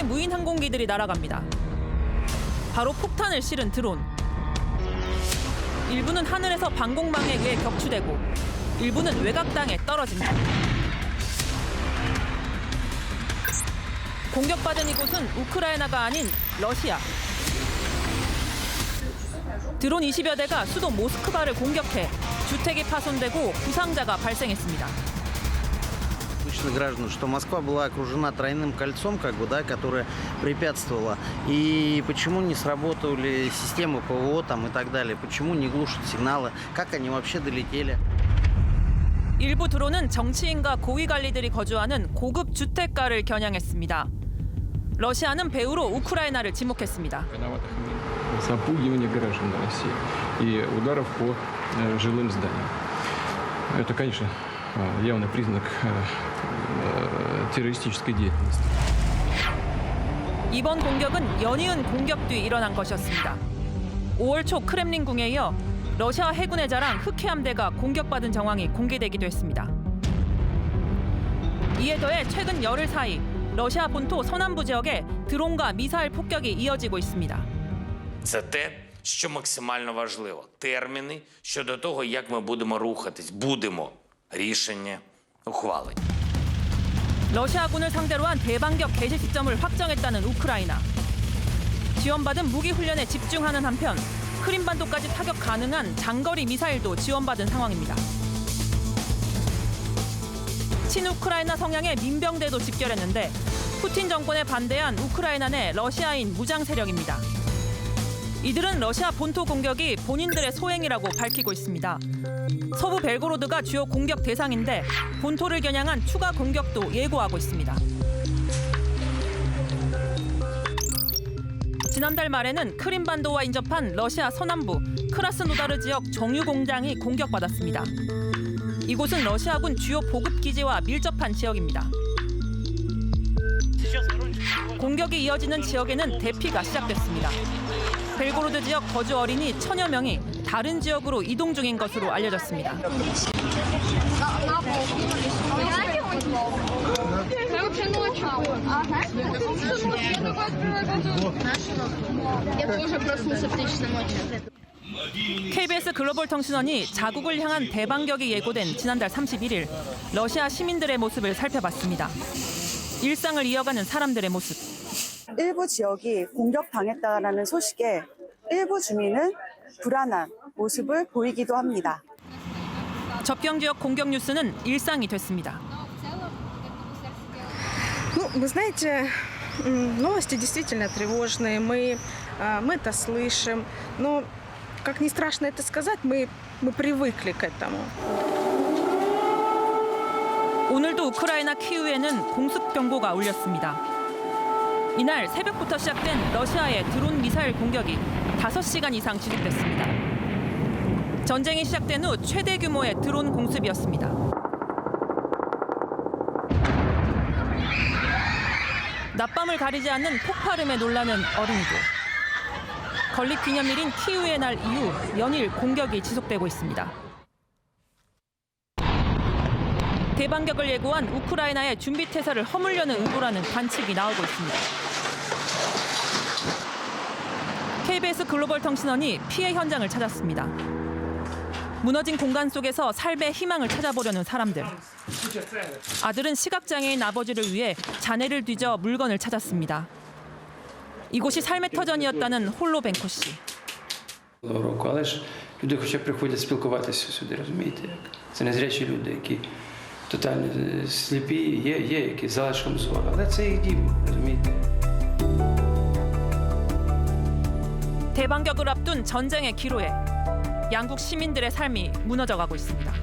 수의 무인 항공기들이 날아갑니다. 바로 폭탄을 실은 드론. 일부는 하늘에서 방공망에 의해 격추되고 일부는 외곽 땅에 떨어집니다. 공격받은 이곳은 우크라이나가 아닌 러시아. 드론 20여 대가 수도 모스크바를 공격해 주택이 파손되고 부상자가 발생했습니다. обычных граждан, что Москва была окружена тройным кольцом, как бы, да, которое препятствовало. И почему не сработали системы ПВО там и так далее? Почему не глушат сигналы? Как они вообще долетели? 일부 드론은 정치인과 고위 관리들이 거주하는 고급 주택가를 겨냥했습니다. 러시아는 배후로 우크라이나를 지목했습니다. виноватых в запугивании граждан России и ударов по э, жилым зданиям. Это, конечно, э, явный признак э, э, террористической деятельности. 이번 공격은 연이은 공격 뒤 일어난 것이었습니다. 5월 초 크렘린궁에 이어 러시아 해군의 자랑 흑해함대가 공격받은 정황이 공개되기도 했습니다. 이에 더해 최근 열흘 사이 러시아 본토 서남부 지역에 드론과 미사일 폭격이 이어지고 있습니다. Це те, що максимально важливо. Терміни щодо того, як ми будемо рухатись. Будемо. Рішення ухвалені. 러시아군을 상대로 한 대반격 개시 시점을 확정했다는 우크라이나. 지원받은 무기 훈련에 집중하는 한편 크림반도까지 타격 가능한 장거리 미사일도 지원받은 상황입니다. 친우크라이나 성향의 민병대도 집결했는데 푸틴 정권에 반대한 우크라이나 내 러시아인 무장 세력입니다. 이들은 러시아 본토 공격이 본인들의 소행이라고 밝히고 있습니다. 서부 벨고로드가 주요 공격 대상인데 본토를 겨냥한 추가 공격도 예고하고 있습니다. 지난달 말에는 크림반도와 인접한 러시아 서남부 크라스노다르 지역 정유 공장이 공격받았습니다. 이곳은 러시아군 주요 보급 기지와 밀접한 지역입니다. 공격이 이어지는 지역에는 대피가 시작됐습니다. 벨고로드 지역 거주 어린이 천여 명이 다른 지역으로 이동 중인 것으로 알려졌습니다. KBS 글로벌 통신원이 자국을 향한 대방격이 예고된 지난달 31일 러시아 시민들의 모습을 살펴봤습니다. 일상을 이어가는 사람들의 모습. 일부 지역이 공격당했다라는 소식에 일부 주민은 불안한 모습을 보이기도 합니다. 접경 지역 공격 뉴스는 일상이 됐습니다. Ну, вы знаете, м, новости действительно тревожные. Мы, а, мы это слышим. Но, как ни страшно это сказать, мы, мы привыкли к этому. 오늘도 우크라이나 키우에는 공습 경보가 울렸습니다. 이날 새벽부터 시작된 러시아의 드론 미사일 공격이 5시간 이상 지속됐습니다. 전쟁이 시작된 후 최대 규모의 드론 공습이었습니다. 낮밤을 가리지 않는 폭발음에 놀라는 어린이들. 건립 기념일인 키우의 날 이후 연일 공격이 지속되고 있습니다. 대반격을 예고한 우크라이나의 준비 태세를 허물려는 의도라는 관측이 나오고 있습니다. KBS 글로벌 통신원이 피해 현장을 찾았습니다. 무너진 공간 속에서 삶의 희망을 찾아보려는 사람들. 아들은 시각장애인 아버지를 위해 자네를 뒤져 물건을 찾았습니다. 이곳이 삶의 터전이었다는 홀로 벤코 씨. року, але ж люди хоча б приходять спілкуватися сюди, розумієте? Як? Це незрячі люди, які тотально е, сліпі, є, є які з залишком зору, але це їх дім, розумієте? 대반격을 앞둔 전쟁의 기로에 양국 시민들의 삶이 무너져가고 있습니다.